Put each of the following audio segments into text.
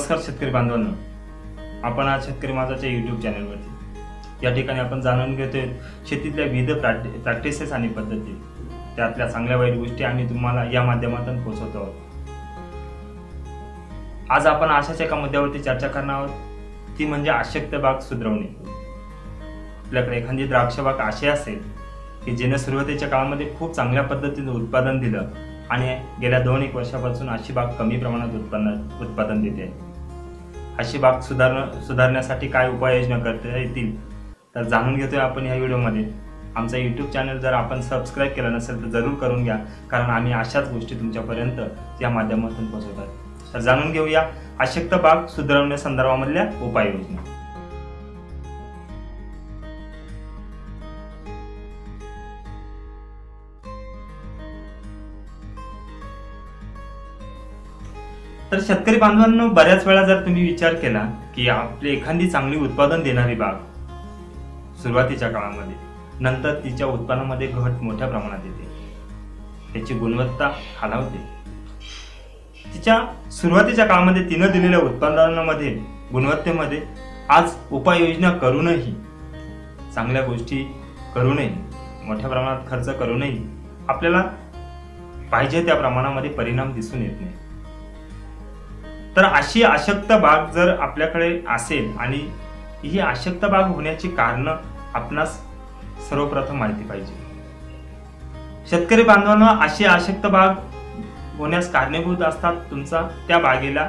नमस्कार शेतकरी बांधवांनो. आपण आज शेतकरी माझाच्या युट्यूब चॅनलवरती या ठिकाणी आपण जाणून घेतोय शेतीतल्या विविध प्रॅक्टि प्रॅक्टिसेस आणि पद्धती. त्यातल्या चांगल्या वाईट गोष्टी आम्ही तुम्हाला या माध्यमातून पोहोचवतो आहोत. आज आपण अशाच एका मुद्द्यावरती चर्चा करणार आहोत. ती म्हणजे आशक्त बाग सुधरवणे. आपल्याकडे एखादी द्राक्ष बाग अशी असेल की जिने सुरुवातीच्या काळामध्ये खूप चांगल्या पद्धतीने उत्पादन दिलं आणि गेल्या दोन एक वर्षापासून अशी बाग कमी प्रमाणात उत्पन्न उत्पादन देते. अशी बाब सुधार सुधारण्यासाठी काय उपाययोजना करता येतील तर जाणून घेतोय आपण या व्हिडिओमध्ये. आमचा यूट्यूब चॅनल जर आपण सबस्क्राईब केला नसेल तर जरूर करून घ्या कारण आम्ही अशाच गोष्टी तुमच्यापर्यंत या माध्यमातून पोहोचवतात तर जाणून घेऊया अशक्त बाग सुधारवण्यासंदर्भामधल्या उपाययोजना. तर शेतकरी बांधवांनो बऱ्याच वेळा जर तुम्ही विचार केला की आपली एखादी चांगली उत्पादन देणारी बाग सुरुवातीच्या काळामध्ये नंतर तिच्या उत्पन्नामध्ये घट मोठ्या प्रमाणात येते. त्याची गुणवत्ता खालावते. तिच्या सुरुवातीच्या काळामध्ये तिनं दिलेल्या उत्पादनामध्ये गुणवत्तेमध्ये आज उपाययोजना करूनही चांगल्या गोष्टी करूनही मोठ्या प्रमाणात खर्च करूनही आपल्याला पाहिजे त्या प्रमाणामध्ये परिणाम दिसून येत नाही. तर अशी अशक्त बाग जर आपल्याकडे असेल आणि ही अशक्त बाग होण्याची कारण आपणास सर्वप्रथम माहिती पाहिजे. शेतकरी बांधवांना अशी अशक्त बाग होण्यास कारणीभूत असतात तुमचा त्या बागेला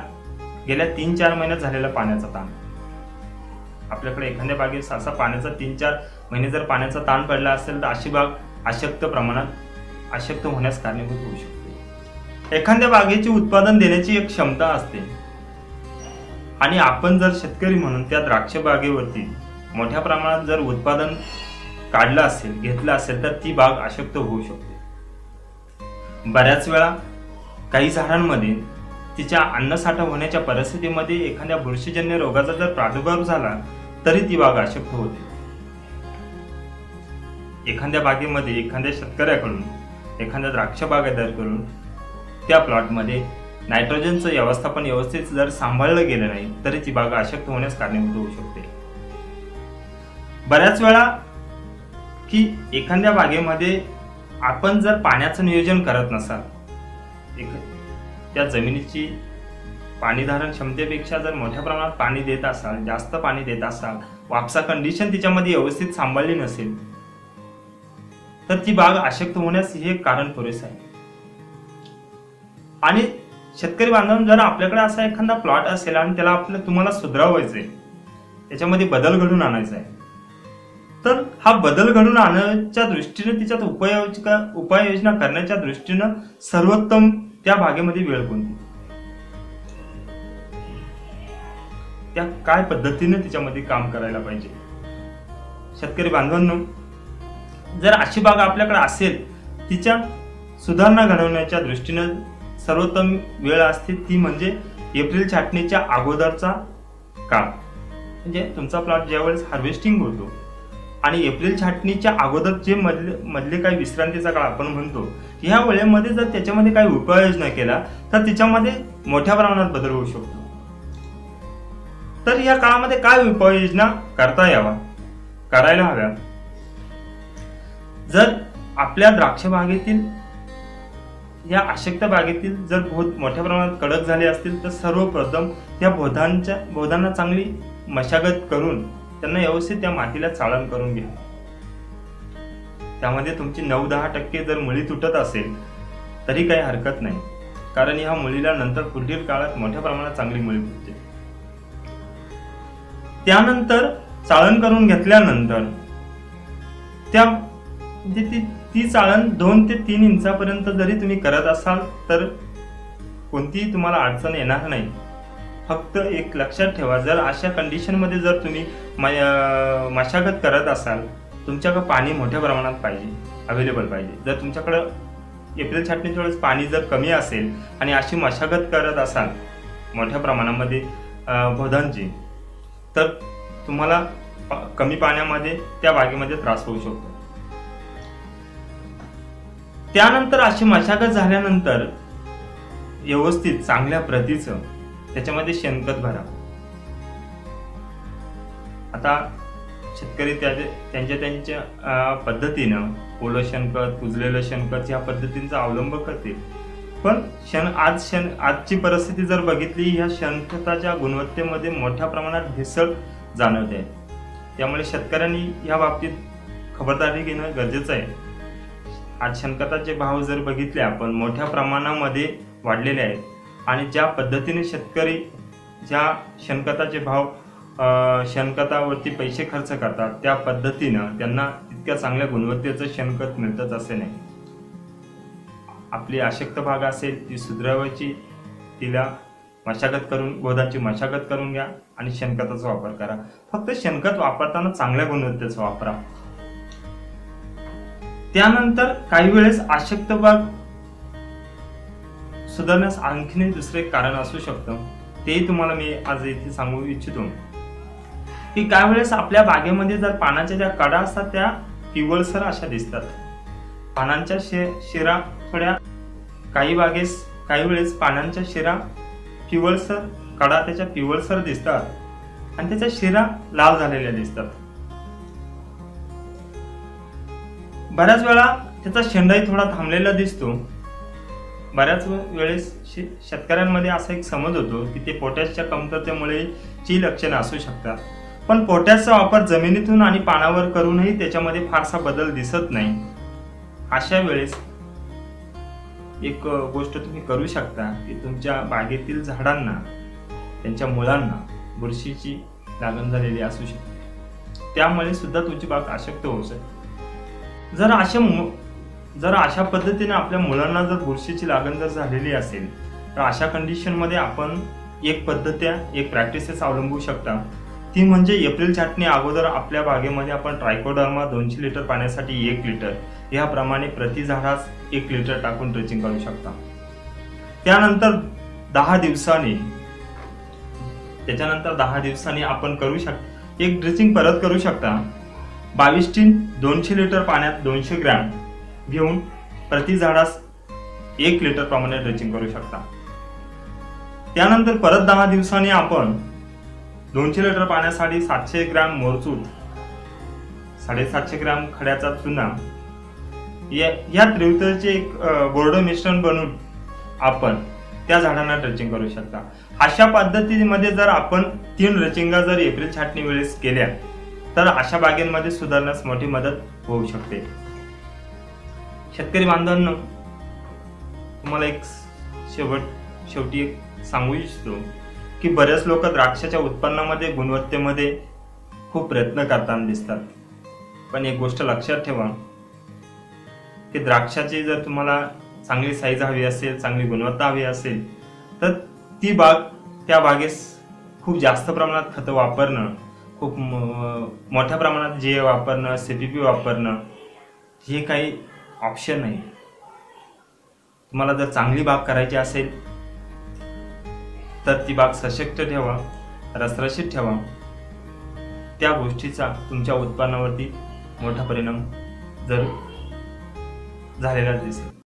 गेल्या तीन चार महिन्यात झालेला पाण्याचा ताण. आपल्याकडे एखाद्या बागेत असा पाण्याचा तीन चार महिने जर पाण्याचा ताण पडला असेल तर अशी बाग अशक्त प्रमाणात अशक्त होण्यास कारणीभूत होऊ शकते. एखाद्या बागेचे उत्पादन देण्याची एक क्षमता असते. आणि आपण जर शेतकरी म्हणून त्या द्राक्ष बागेवरती मोठ्या प्रमाणात जर उत्पादन काढलं असेल घेतलं असेल तर ती बाग अशक्त होऊ शकते. बऱ्याच वेळा काही झाडांमध्ये तिच्या अन्नसाठा होण्याच्या परिस्थितीमध्ये एखाद्या बुरशीजन्य रोगाचा जर प्रादुर्भाव झाला तरी ती बाग अशक्त होते. एखाद्या बागेमध्ये एखाद्या शेतकऱ्याकडून एखाद्या द्राक्ष करून त्या प्लॉटमध्ये नायट्रोजनचं व्यवस्थापन व्यवस्थित जर सांभाळलं गेलं नाही तरी ती बाग अशक्त होण्यास कारणीभूत होऊ शकते. बऱ्याच वेळा की एखाद्या बागेमध्ये आपण जर पाण्याचं नियोजन करत नसाल त्या जमिनीची पाणी धारण क्षमतेपेक्षा जर मोठ्या प्रमाणात पाणी देत असाल जास्त पाणी देत असाल वापसा कंडिशन तिच्यामध्ये व्यवस्थित सांभाळली नसेल तर ती बाग अशक्त होण्यास हे कारण पुरेसं आहे. आणि शेतकरी बांधव जर आपल्याकडे असा एखादा प्लॉट असेल आणि त्याला आपलं तुम्हाला सुधारवायचंय त्याच्यामध्ये बदल घडून आणायचा आहे तर हा बदल घडून आणण्याच्या दृष्टीने तिच्यात उपाययोजना उपाययोजना करण्याच्या दृष्टीनं सर्वोत्तम त्या भागेमध्ये वेळ कोणती? त्या काय पद्धतीने तिच्यामध्ये काम करायला पाहिजे? शेतकरी बांधवांनो जर अशी बाग आपल्याकडे असेल तिच्या सुधारणा घडवण्याच्या दृष्टीनं सर्वोत्तम वेळ असते ती म्हणजे एप्रिल छाटणीच्या अगोदरचा काळ. म्हणजे तुमचा प्लॉट ज्यावेळेस हार्वेस्टिंग होतो आणि एप्रिल छाटणीच्या अगोदर जे मधले मधले काही विश्रांतीचा काळ आपण म्हणतो ह्या वेळेमध्ये जर त्याच्यामध्ये काही उपाययोजना केला तर तिच्यामध्ये मोठ्या प्रमाणात बदल होऊ शकतो. तर या काळामध्ये काय उपाययोजना करता यावा? करायला हव्या. जर आपल्या द्राक्ष बागेतील या अशक्त बागेतील जर भोत मोठ्या प्रमाणात कडक झाले असतील तर सर्वप्रथम त्या बोधांच्या बोधांना चांगली मशागत करून त्यांना व्यवस्थित त्या मातीला चाळण करून घ्या. त्यामध्ये तुमची नऊ दहा टक्के जर मुळी तुटत असेल तरी काही हरकत नाही. कारण ह्या मुलीला नंतर पुढील काळात मोठ्या प्रमाणात चांगली मुळी फुटते. त्यानंतर चाळण करून घेतल्यानंतर त्या म्हणजे ती चाळण दोन ते तीन इंचापर्यंत जरी तुम्ही करत असाल तर कोणतीही तुम्हाला अडचण येणार नाही. फक्त एक लक्षात ठेवा जर अशा कंडिशनमध्ये जर तुम्ही मशागत करत असाल तुमच्याकडं पाणी मोठ्या प्रमाणात पाहिजे अवेलेबल पाहिजे. जर तुमच्याकडं एप्रिल छाटणीच्या वेळेस पाणी जर कमी असेल आणि अशी मशागत करत असाल मोठ्या प्रमाणामध्ये बोधांची तर तुम्हाला कमी पाण्यामध्ये त्या बागेमध्ये त्रास होऊ शकतो. त्यानंतर अशी मशागत झाल्यानंतर व्यवस्थित चांगल्या प्रतीचं त्याच्यामध्ये शेणखत भरा. आता शेतकरी त्यांच्या त्यांच्या पद्धतीनं ओलं शेणखत कुजलेलं शेणखत ह्या पद्धतींचा अवलंब करतील. पण क्षण आज क्षण आजची परिस्थिती जर बघितली ह्या शेणखताच्या गुणवत्तेमध्ये मोठ्या प्रमाणात भेसळ जाणवते. त्यामुळे शेतकऱ्यांनी या बाबतीत खबरदारी घेणं गरजेचं आहे. आज शेणखताचे भाव जर बघितले आपण मोठ्या प्रमाणामध्ये वाढलेले आहेत. आणि ज्या पद्धतीने शेतकरी ज्या शेणखताचे भाव शेणखतावरती पैसे खर्च करतात त्या पद्धतीनं त्यांना तितक्या चांगल्या गुणवत्तेचं शेणखत मिळतच असे नाही. आपली आशक्त भाग असेल ती सुधरावायची तिला मशागत करून गोदाची मशागत करून घ्या आणि शेणखताचा वापर करा. फक्त शेणखत वापरताना चांगल्या गुणवत्तेचा वापरा. त्यानंतर काही वेळेस आशक्त भाग सुधारण्यास आणखीन दुसरे कारण असू शकतं. तेही तुम्हाला मी आज इथे सांगू इच्छितो. की काही वेळेस आपल्या बागेमध्ये जर पानाच्या ज्या कडा असतात त्या पिवळसर अशा दिसतात. पानांच्या शे शिरा थोड्या काही बागेस काही वेळेस पानांच्या शिरा पिवळसर कडा त्याच्या पिवळसर दिसतात. आणि त्याच्या शिरा लाल झालेल्या दिसतात. बऱ्याच वेळा त्याचा शेंडाही थोडा थांबलेला दिसतो. बऱ्याच वेळेस शे- शेतकऱ्यांमध्ये असा एक समज होतो की ते पोटॅशच्या कमतरतेमुळे ची लक्षणं असू शकतात. पण पोटॅशचा वापर जमिनीतून आणि पानावर करूनही त्याच्यामध्ये फारसा बदल दिसत नाही. अशा वेळेस एक गोष्ट तुम्ही करू शकता की तुमच्या बागेतील झाडांना त्यांच्या मुलांना बुरशीची लागण झालेली असू शकते. त्यामुळे सुद्धा तुमची बाग अशक्त होऊ शकते. जर अशा मु- जर अशा पद्धतीने आपल्या मुलांना जर बुरशीची लागण जर झालेली असेल तर अशा कंडिशनमध्ये आपण एक पद्धत्या एक प्रॅक्टिसेस अवलंबू शकता. ती म्हणजे एप्रिल छाटणी अगोदर आपल्या बागेमध्ये आपण ट्रायकोडर्मा दोनशे लिटर पाण्यासाठी एक लिटर याप्रमाणे प्रति झाडास एक लिटर टाकून ड्रेचिंग करू शकता. त्यानंतर दहा दिवसांनी त्याच्यानंतर दहा दिवसांनी आपण करू शक एक ड्रेचिंग परत करू शकता. बावीस टीन दोनशे लिटर पाण्यात दोनशे ग्रॅम घेऊन प्रति झाडास एक लिटर प्रमाणे ड्रेचिंग करू शकता. त्यानंतर परत दहा दिवसांनी आपण दोनशे लिटर पाण्यासाठी सातशे ग्रॅम मोरचूत साडेसातशे ग्रॅम खड्याचा चुना या या त्रिवताचे एक बोर्ड मिश्रण बनवून आपण त्या झाडांना ड्रेचिंग करू शकता. अशा पद्धतीमध्ये जर आपण तीन ड्रेचिंगा जर एप्रिल छाटणी वेळेस केल्या तर अशा बागेंमध्ये सुधारण्यास मोठी मदत होऊ शकते. शेतकरी बांधवांना तुम्हाला एक शेवट शेवटी एक सांगू इच्छितो की बरेच लोक द्राक्षाच्या उत्पन्नामध्ये गुणवत्तेमध्ये खूप प्रयत्न करताना दिसतात. पण एक गोष्ट लक्षात ठेवा की द्राक्षाची जर तुम्हाला चांगली साईज हवी असेल चांगली गुणवत्ता हवी असेल तर ती बाग त्या बागेस खूप जास्त प्रमाणात खतं वापरणं खूप म- मोठ्या प्रमाणात जे वापरणं सी बी पी वापरणं हे काही ऑप्शन नाही. तुम्हाला जर चांगली बाग करायची असेल तर ती बाग सशक्त ठेवा रसरशीत ठेवा. त्या गोष्टीचा तुमच्या उत्पन्नावरती मोठा परिणाम जर झालेला दिसेल.